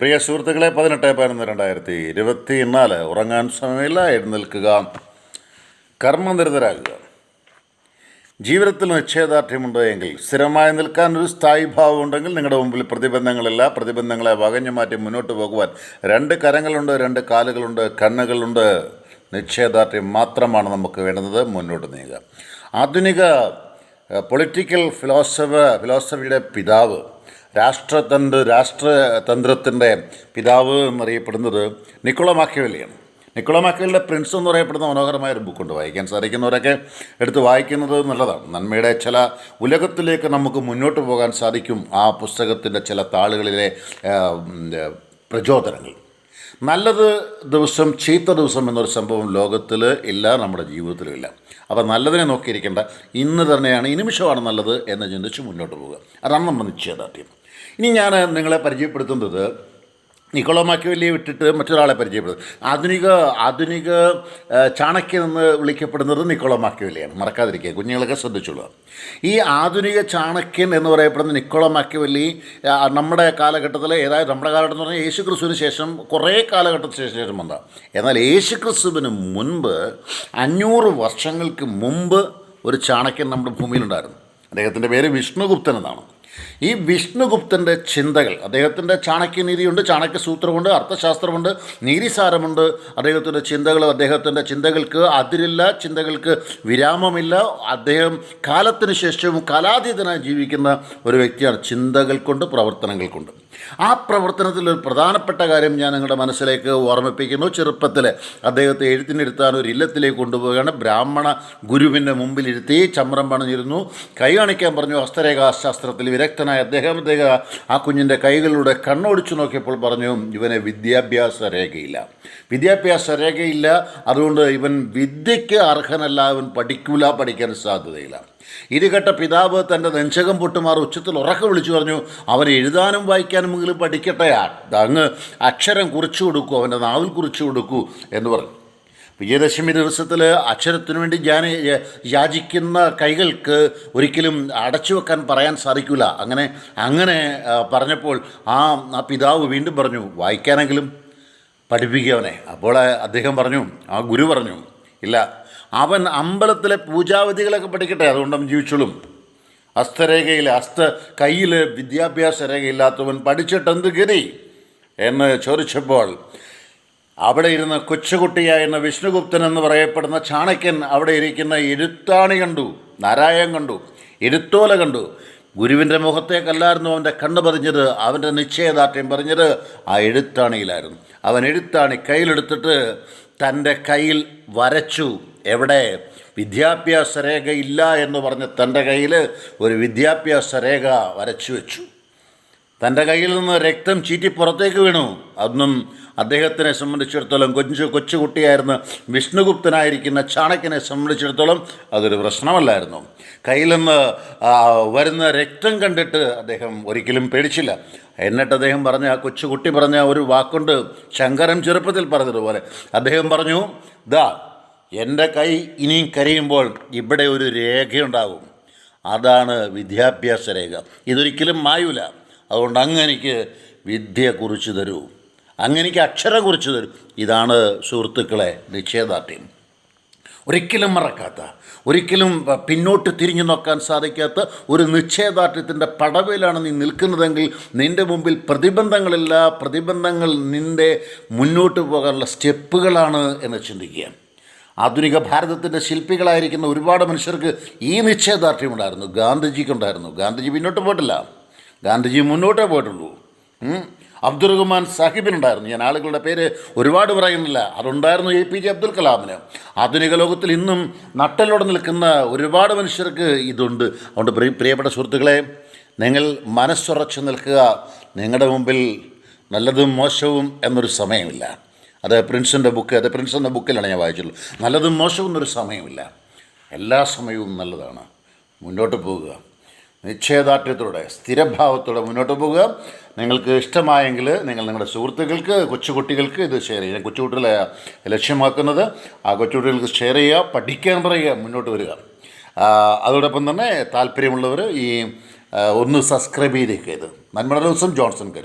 പ്രിയ സുഹൃത്തുക്കളെ പതിനെട്ട് പതിനൊന്ന് രണ്ടായിരത്തി ഇരുപത്തി നാല് ഉറങ്ങാൻ സമയമില്ല. എഴുന്നേൽക്കുക. കർമ്മനിരതരാകുക. ജീവിതത്തിൽ നിശ്ചയദാർഢ്യമുണ്ടോ എങ്കിൽ സ്ഥിരമായി നിൽക്കാൻ ഒരു സ്ഥായി ഭാവം ഉണ്ടെങ്കിൽ നിങ്ങളുടെ മുമ്പിൽ പ്രതിബന്ധങ്ങളില്ല. പ്രതിബന്ധങ്ങളെ വകഞ്ഞു മാറ്റി മുന്നോട്ട് പോകുവാൻ രണ്ട് കരങ്ങളുണ്ട് രണ്ട് കാലുകളുണ്ട് കണ്ണുകളുണ്ട്. നിശ്ചയദാർഢ്യം മാത്രമാണ് നമുക്ക് വേണ്ടുന്നത് മുന്നോട്ട് നീങ്ങുക. ആധുനിക പൊളിറ്റിക്കൽ ഫിലോസഫ ഫിലോസഫിയുടെ പിതാവ് രാഷ്ട്രതന്ത്ര രാഷ്ട്രതന്ത്രത്തിന്റെ പിതാവ് എന്നറിയപ്പെടുന്നത് നിക്കുള മാക്കിയവലിയാണ് നിക്കുള മാക്കിയവലിന്റെ പ്രിൻസ് എന്ന് പറയപ്പെടുന്ന മനോഹരമായ ഒരു ബുക്കുണ്ട്. വായിക്കാൻ സാധിക്കുന്നവരൊക്കെ എടുത്ത് വായിക്കുന്നത് നല്ലതാണ്. നന്മയുടെ ചില ഉലകത്തിലേക്ക് നമുക്ക് മുന്നോട്ട് പോകാൻ സാധിക്കും ആ പുസ്തകത്തിന്റെ ചില താളുകളിലെ പ്രചോദനങ്ങൾ. നല്ലത് ദിവസം ചീത്ത ദിവസം എന്നൊരു സംഭവം ലോകത്തിൽ ഇല്ല നമ്മുടെ ജീവിതത്തിലും ഇല്ല. അപ്പോൾ നല്ലതിനെ നോക്കിയിരിക്കേണ്ട ഇന്ന് തന്നെയാണ് ഈ നിമിഷമാണ് നല്ലത് എന്ന് ചിന്തിച്ച് മുന്നോട്ട് പോവുക. അതാണ് നമ്മുടെ നിശ്ചയദാർഢ്യം. ഇനി ഞാൻ നിങ്ങളെ പരിചയപ്പെടുത്തുന്നത് നിക്കോളോ മാക്കിവല്ലിയെ വിട്ടിട്ട് മറ്റൊരാളെ പരിചയപ്പെടുന്നു ആധുനിക ആധുനിക ചാണക്യം എന്ന് വിളിക്കപ്പെടുന്നത് നിക്കോളോ മാക്കിവല്ലിയാണ് മറക്കാതിരിക്കുക കുഞ്ഞുങ്ങളൊക്കെ ശ്രദ്ധിച്ചോളുക. ഈ ആധുനിക ചാണക്യൻ എന്ന് പറയപ്പെടുന്ന നിക്കോളോ മാക്കിവല്ലി നമ്മുടെ കാലഘട്ടത്തിൽ ഏതായാലും നമ്മുടെ കാലഘട്ടം എന്ന് പറഞ്ഞാൽ യേശു ക്രിസ്തുവിന് ശേഷം കുറേ കാലഘട്ടത്തിന് ശേഷം വന്ന എന്നാൽ യേശു ക്രിസ്തുവിന് മുൻപ് അഞ്ഞൂറ് വർഷങ്ങൾക്ക് മുമ്പ് ഒരു ചാണക്യൻ നമ്മുടെ ഭൂമിയിലുണ്ടായിരുന്നു. അദ്ദേഹത്തിന്റെ പേര് വിഷ്ണുഗുപ്തൻ എന്നാണ്. ഈ വിഷ്ണുഗുപ്തന്റെ ചിന്തകൾ അദ്ദേഹത്തിന്റെ ചാണക്യനീതിയുണ്ട് ചാണക്യസൂത്രമുണ്ട് അർത്ഥശാസ്ത്രമുണ്ട് നീതിസാരമുണ്ട്. അദ്ദേഹത്തിന്റെ ചിന്തകൾ അദ്ദേഹത്തിന്റെ ചിന്തകൾക്ക് അതിരില്ല ചിന്തകൾക്ക് വിരാമമില്ല. അദ്ദേഹം കാലത്തിന് ശേഷവും കാലാതീതനായി ജീവിക്കുന്ന ഒരു വ്യക്തിയാണ് ചിന്തകൾ കൊണ്ട് പ്രവർത്തനങ്ങൾ കൊണ്ട്. ആ പ്രവർത്തനത്തിൽ ഒരു പ്രധാനപ്പെട്ട കാര്യം ഞാൻ നിങ്ങളുടെ മനസ്സിലേക്ക് ഓർമ്മിപ്പിക്കുന്നു. ചെറുപ്പത്തിൽ അദ്ദേഹത്തെ എഴുത്തിനിരുത്താൻ ഒരു ഇല്ലത്തിലേക്ക് കൊണ്ടുപോവുകയാണ്. ബ്രാഹ്മണ ഗുരുവിന്റെ മുമ്പിലിരുത്തി ചമ്രം പണിഞ്ഞിരുന്നു. കൈ കാണിക്കാൻ പറഞ്ഞു ഹസ്തരേഖാശാസ്ത്രത്തിൽ വിദഗ്ധനായ അദ്ദേഹം അദ്ദേഹം ആ കുഞ്ഞിന്റെ കൈകളിലൂടെ കണ്ണോടിച്ചു നോക്കിയപ്പോൾ പറഞ്ഞു ഇവന് വിദ്യാഭ്യാസ രേഖയില്ല. വിദ്യാഭ്യാസ രേഖയില്ല അതുകൊണ്ട് ഇവൻ വിദ്യയ്ക്ക് അർഹനല്ല അവൻ പഠിക്കൂല പഠിക്കാൻ സാധ്യതയില്ല. ഇരുകെട്ട കേട്ട പിതാവ് തന്റെ നെഞ്ചകം പൊട്ടുമാർ ഉച്ചത്തിൽ ഉറക്കെ വിളിച്ചു പറഞ്ഞു അവൻ എഴുതാനും വായിക്കാനും എങ്കിലും പഠിക്കട്ടെ അങ്ങ് അക്ഷരം കുറിച്ചു കൊടുക്കൂ അവന്റെ നാവിൽ കുറിച്ചു കൊടുക്കൂ എന്ന് പറഞ്ഞു. വിജയദശമി ദിവസത്തിൽ അക്ഷരത്തിനു വേണ്ടി ഞാൻ യാചിക്കുന്ന കൈകൾക്ക് ഒരിക്കലും അടച്ചു വെക്കാൻ പറയാൻ സാധിക്കില്ല അങ്ങനെ അങ്ങനെ പറഞ്ഞപ്പോൾ ആ ആ പിതാവ് വീണ്ടും പറഞ്ഞു വായിക്കാനെങ്കിലും പഠിപ്പിക്കവനെ അപ്പോൾ അദ്ദേഹം പറഞ്ഞു ആ ഗുരു പറഞ്ഞു ഇല്ല അവൻ അമ്പലത്തിലെ പൂജാവിധികളൊക്കെ പഠിക്കട്ടെ അതുകൊണ്ട് അവൻ ജീവിച്ചോളും. ഹസ്തരേഖയിൽ ഹസ്ത കയ്യിൽ വിദ്യാഭ്യാസ രേഖയില്ലാത്തവൻ പഠിച്ചിട്ടെന്ത് ഗതി? എന്ന് ചോദിച്ചപ്പോൾ അവിടെ ഇരുന്ന് കൊച്ചുകുട്ടിയായിരുന്ന വിഷ്ണുഗുപ്തൻ എന്ന് പറയപ്പെടുന്ന ചാണക്യൻ അവിടെ ഇരിക്കുന്ന ഇരുത്താണി കണ്ടു നാരായൺ കണ്ടു ഇരുത്തോല കണ്ടു. ഗുരുവിന്റെ മുഖത്തേക്കല്ലായിരുന്നു അവന്റെ കണ്ണ് പതിഞ്ഞത് അവന്റെ നിശ്ചയദാർഢ്യം പറഞ്ഞത് ആ എഴുത്താണിയിലായിരുന്നു. അവൻ എഴുത്താണി കയ്യിലെടുത്തിട്ട് തന്റെ കയ്യിൽ വരച്ചു എവിടെ? വിദ്യാഭ്യാസ രേഖ ഇല്ല എന്ന് പറഞ്ഞ് തന്റെ കയ്യിൽ ഒരു വിദ്യാഭ്യാസ രേഖ വരച്ചു വെച്ചു. തന്റെ കയ്യിൽ നിന്ന് രക്തം ചീറ്റി പുറത്തേക്ക് വീണു. അതൊന്നും അദ്ദേഹത്തിനെ സംബന്ധിച്ചിടത്തോളം കൊച്ചു കൊച്ചുകുട്ടിയായിരുന്ന വിഷ്ണുഗുപ്തനായിരിക്കുന്ന ചാണക്യനെ സംബന്ധിച്ചിടത്തോളം അതൊരു പ്രശ്നമല്ലായിരുന്നു. കയ്യിൽ നിന്ന് വരുന്ന രക്തം കണ്ടിട്ട് അദ്ദേഹം ഒരിക്കലും പേടിച്ചില്ല. എന്നിട്ട് അദ്ദേഹം പറഞ്ഞ ആ കൊച്ചുകുട്ടി പറഞ്ഞ ഒരു വാക്കുണ്ട് ശങ്കരം ചെറുപ്പത്തിൽ പറഞ്ഞതുപോലെ. അദ്ദേഹം പറഞ്ഞു ദാ എന്റെ കൈ ഇനിയും കരയുമ്പോൾ ഇവിടെ ഒരു രേഖയുണ്ടാകും. അതാണ് വിദ്യാഭ്യാസ രേഖ. ഇതൊരിക്കലും മായൂല. അതുകൊണ്ട് അങ്ങ് എനിക്ക് വിദ്യ കുറിച്ച് തരൂ. അങ്ങ് എനിക്ക് അക്ഷരം കുറിച്ച് തരൂ. ഇതാണ് സുഹൃത്തുക്കളെ നിശ്ചയദാർഢ്യം. ഒരിക്കലും മറക്കാത്ത ഒരിക്കലും പിന്നോട്ട് തിരിഞ്ഞു നോക്കാൻ സാധിക്കാത്ത ഒരു നിശ്ചയദാർഢ്യത്തിന്റെ പടവയിലാണ് നീ നിൽക്കുന്നതെങ്കിൽ നിന്റെ മുമ്പിൽ പ്രതിബന്ധങ്ങളില്ല പ്രതിബന്ധങ്ങൾ നിന്റെ മുന്നോട്ട് പോകാനുള്ള സ്റ്റെപ്പുകളാണ് എന്ന് ചിന്തിക്കുക. ആധുനിക ഭാരതത്തിന്റെ ശില്പികളായിരിക്കുന്ന ഒരുപാട് മനുഷ്യർക്ക് ഈ നിശ്ചയദാർഢ്യമുണ്ടായിരുന്നു. ഗാന്ധിജിക്കുണ്ടായിരുന്നു. ഗാന്ധിജി പിന്നോട്ട് പോയിട്ടില്ല. ഗാന്ധിജി മുന്നോട്ടേ പോയിട്ടുള്ളൂ. അബ്ദുൾ റഹ്മാൻ സാഹിബിനുണ്ടായിരുന്നു. ഞാൻ ആളുകളുടെ പേര് ഒരുപാട് പറയുന്നില്ല. അതുണ്ടായിരുന്നു എ പി ജെ അബ്ദുൽ കലാമിന്. ആധുനിക ലോകത്തിൽ ഇന്നും നട്ടലോടെ നിൽക്കുന്ന ഒരുപാട് മനുഷ്യർക്ക് ഇതുണ്ട്. അതുകൊണ്ട് പ്രിയ പ്രിയപ്പെട്ട സുഹൃത്തുക്കളെ നിങ്ങൾ മനസ്സുറച്ച് നിൽക്കുക. നിങ്ങളുടെ മുമ്പിൽ നല്ലതും മോശവും എന്നൊരു സമയമില്ല. അത് പ്രിൻസിന്റെ ബുക്ക് അത് പ്രിൻസ് എന്ന ബുക്കിലാണ് ഞാൻ വായിച്ചുള്ളൂ നല്ലതും മോശവും എന്നൊരു സമയമില്ല. എല്ലാ സമയവും നല്ലതാണ്. മുന്നോട്ട് പോകുക. നിശ്ചയദാർഢ്യത്തോടെ സ്ഥിരഭാവത്തോടെ മുന്നോട്ട് പോകുക. നിങ്ങൾക്ക് ഇഷ്ടമായെങ്കിൽ നിങ്ങൾ നിങ്ങളുടെ സുഹൃത്തുക്കൾക്ക് കൊച്ചുകുട്ടികൾക്ക് ഇത് ഷെയർ ചെയ്യുക. കൊച്ചുകുട്ടികളെ ലക്ഷ്യമാക്കുന്നത് ആ കൊച്ചുകുട്ടികൾക്ക് ഷെയർ ചെയ്യുക പഠിക്കാൻ പറയുക മുന്നോട്ട് വരിക. അതോടൊപ്പം തന്നെ താല്പര്യമുള്ളവർ ഈ ഒന്ന് സബ്സ്ക്രൈബ് ചെയ്തേക്കുക ഇത്. നന്മയുടെ ദിവസം ജോൺസൺ കരൂർ.